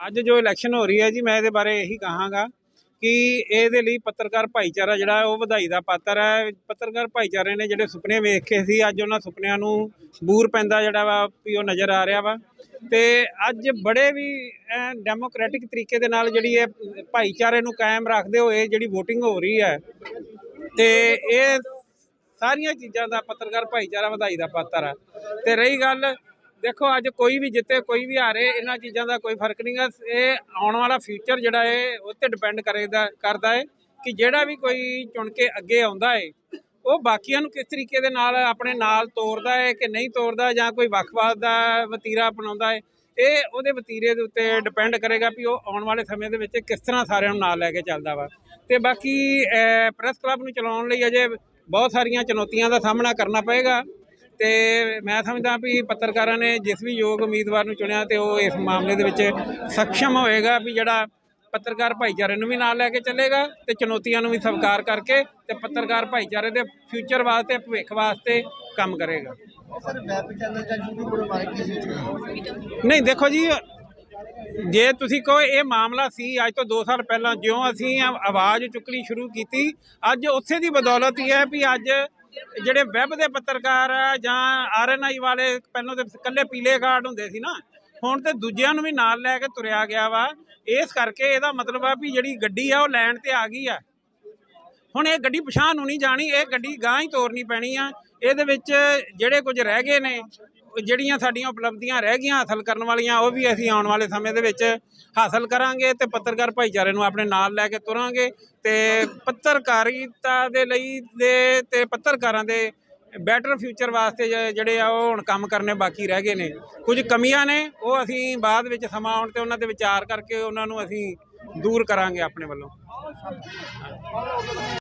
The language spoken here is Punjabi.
ਅੱਜ ਜੋ ਇਲੈਕਸ਼ਨ ਹੋ ਰਹੀ ਹੈ ਜੀ, ਮੈਂ ਇਹਦੇ ਬਾਰੇ ਇਹੀ ਕਹਾਂਗਾ ਕਿ ਇਹਦੇ ਲਈ ਪੱਤਰਕਾਰ ਭਾਈਚਾਰਾ ਜਿਹੜਾ ਉਹ ਵਧਾਈ ਦਾ ਪਾਤਰ ਹੈ। ਪੱਤਰਕਾਰ ਭਾਈਚਾਰੇ ਨੇ ਜਿਹੜੇ ਸੁਪਨੇ ਵੇਖੇ ਸੀ, ਅੱਜ ਉਹਨਾਂ ਸੁਪਨਿਆਂ ਨੂੰ ਬੂਰ ਪੈਂਦਾ ਜਿਹੜਾ ਵਾ ਵੀ ਉਹ ਨਜ਼ਰ ਆ ਰਿਹਾ ਵਾ। ਤੇ ਅੱਜ ਬੜੇ ਵੀ ਡੈਮੋਕ੍ਰੈਟਿਕ ਤਰੀਕੇ ਦੇ ਨਾਲ ਜਿਹੜੀ ਇਹ ਭਾਈਚਾਰੇ ਨੂੰ ਕਾਇਮ ਰੱਖਦੇ ਹੋਏ ਜਿਹੜੀ VOTING ਹੋ ਰਹੀ ਹੈ, ਤੇ ਇਹ ਸਾਰੀਆਂ ਚੀਜ਼ਾਂ ਦਾ ਪੱਤਰਕਾਰ ਭਾਈਚਾਰਾ ਵਧਾਈ ਦਾ ਪਾਤਰ ਹੈ। ਤੇ ਰਹੀ ਗੱਲ ਦੇਖੋ, ਅੱਜ ਕੋਈ ਵੀ ਜਿੱਤੇ, ਕੋਈ ਵੀ ਹਾਰੇ, ਇਹਨਾਂ ਚੀਜ਼ਾਂ ਦਾ ਕੋਈ ਫ਼ਰਕ ਨਹੀਂ ਗਾ। ਇਹ ਆਉਣ ਵਾਲਾ ਫਿਊਚਰ ਜਿਹੜਾ ਹੈ ਉਹ ਤੇ ਡਿਪੈਂਡ ਕਰੇਗਾ ਕਰਦਾ ਹੈ ਕਿ ਜਿਹੜਾ ਵੀ ਕੋਈ ਚੁਣ ਕੇ ਅੱਗੇ ਆਉਂਦਾ ਹੈ ਉਹ ਬਾਕੀਆਂ ਨੂੰ ਕਿਸ ਤਰੀਕੇ ਦੇ ਨਾਲ ਆਪਣੇ ਨਾਲ ਤੋਰਦਾ ਹੈ ਕਿ ਨਹੀਂ ਤੋਰਦਾ, ਜਾਂ ਕੋਈ ਵੱਖਵਾਦ ਦਾ ਵਤੀਰਾ ਅਪਣਾਉਂਦਾ ਹੈ ਇਹ ਉਹਦੇ ਵਤੀਰੇ ਦੇ ਉੱਤੇ ਡਿਪੈਂਡ ਕਰੇਗਾ ਵੀ ਉਹ ਆਉਣ ਵਾਲੇ ਸਮੇਂ ਦੇ ਵਿੱਚ ਕਿਸ ਤਰ੍ਹਾਂ ਸਾਰਿਆਂ ਨੂੰ ਨਾਲ ਲੈ ਕੇ ਚੱਲਦਾ ਵਾ। ਤੇ ਬਾਕੀ ਪ੍ਰੈਸ ਕਲੱਬ ਨੂੰ ਚਲਾਉਣ ਲਈ ਅਜੇ ਬਹੁਤ ਸਾਰੀਆਂ ਚੁਣੌਤੀਆਂ ਦਾ ਸਾਹਮਣਾ ਕਰਨਾ ਪਏਗਾ। ਤੇ ਮੈਂ ਸਮਝਦਾ ਵੀ ਪੱਤਰਕਾਰਾਂ ਨੇ ਜਿਸ ਵੀ ਯੋਗ ਉਮੀਦਵਾਰ ਨੂੰ ਚੁਣਿਆ ਤੇ ਉਹ ਇਸ ਮਾਮਲੇ ਦੇ ਵਿੱਚ ਸક્ષਮ ਹੋਏਗਾ ਵੀ ਜਿਹੜਾ ਪੱਤਰਕਾਰ ਭਾਈਚਾਰੇ ਨੂੰ ਵੀ ਨਾਲ ਲੈ ਕੇ ਚੱਲੇਗਾ ਤੇ ਚੁਣੌਤੀਆਂ ਨੂੰ ਵੀ ਸਵੀਕਾਰ ਕਰਕੇ ਤੇ ਪੱਤਰਕਾਰ ਭਾਈਚਾਰੇ ਦੇ ਫਿਊਚਰ ਵਾਸਤੇ ਭਵਿੱਖ ਵਾਸਤੇ ਕੰਮ ਕਰੇਗਾ। ਨਹੀਂ ਦੇਖੋ ਜੀ ਜੇ ਤੁਸੀਂ ਕਹੋ ਇਹ ਮਾਮਲਾ ਸੀ ਅੱਜ ਤੋਂ 2 ਸਾਲ ਪਹਿਲਾਂ ਜਿਉਂ ਅਸੀਂ ਆਵਾਜ਼ ਚੁੱਕਣੀ ਸ਼ੁਰੂ ਕੀਤੀ ਅੱਜ ਉਸੇ ਦੀ ਬਦੌਲਤ ਹੀ ਹੈ ਵੀ ਅੱਜ ਜਿਹੜੇ ਵੈਬ ਦੇ ਪੱਤਰਕਾਰ ਆ ਜਾਂ ਆਰਐਨਆਈ ਵਾਲੇ, ਪਹਿਲਾਂ ਤੇ ਇਕੱਲੇ ਪੀਲੇ ਕਾਰਡ ਹੁੰਦੇ ਸੀ ਨਾ, ਹੁਣ ਤੇ ਦੂਜਿਆਂ ਨੂੰ ਵੀ ਨਾਲ ਲੈ ਕੇ ਤੁਰਿਆ ਗਿਆ ਵਾ। ਇਸ ਕਰਕੇ ਇਹਦਾ ਮਤਲਬ ਆ ਵੀ ਜਿਹੜੀ ਗੱਡੀ ਆ, ਉਹ ਲੈਣ ਤੇ ਆ ਗਈ ਆ। ਹੁਣ ਇਹ ਗੱਡੀ ਪਛਾਣ ਨੂੰ ਨਹੀਂ ਜਾਣੀ, ਇਹ ਗੱਡੀ ਗਾਂ ਹੀ ਤੋਰਨੀ ਪੈਣੀ ਆ। ਇਹਦੇ ਵਿੱਚ ਜਿਹੜੇ ਕੁਝ ਰਹਿ ਗਏ ਨੇ ਜਿਹੜੀਆਂ ਸਾਡੀਆਂ ਉਪਲਬਧੀਆਂ ਰਹਿ ਗਈਆਂ ਹਾਸਲ ਕਰਨ ਵਾਲੀਆਂ, ਉਹ ਵੀ ਅਸੀਂ ਆਉਣ ਵਾਲੇ ਸਮੇਂ ਦੇ ਵਿੱਚ ਹਾਸਲ ਕਰਾਂਗੇ ਤੇ ਪੱਤਰਕਾਰ ਭਾਈਚਾਰੇ ਨੂੰ ਆਪਣੇ ਨਾਲ ਲੈ ਕੇ ਤੁਰਾਂਗੇ ਤੇ ਪੱਤਰਕਾਰੀਤਾ ਦੇ ਲਈ ਦੇ ਤੇ ਪੱਤਰਕਾਰਾਂ ਦੇ ਬੈਟਰ ਫਿਊਚਰ ਵਾਸਤੇ ਜਿਹੜੇ ਆ ਉਹ ਹੁਣ ਕੰਮ ਕਰਨੇ ਬਾਕੀ ਰਹਿ ਗਏ ਨੇ। ਕੁਝ ਕਮੀਆਂ ਨੇ, ਉਹ ਅਸੀਂ ਬਾਅਦ ਵਿੱਚ ਸਮਾਂ ਆਉਣ ਤੇ ਉਹਨਾਂ ਤੇ ਵਿਚਾਰ ਕਰਕੇ ਉਹਨਾਂ ਨੂੰ ਅਸੀਂ ਦੂਰ ਕਰਾਂਗੇ ਆਪਣੇ ਵੱਲੋਂ।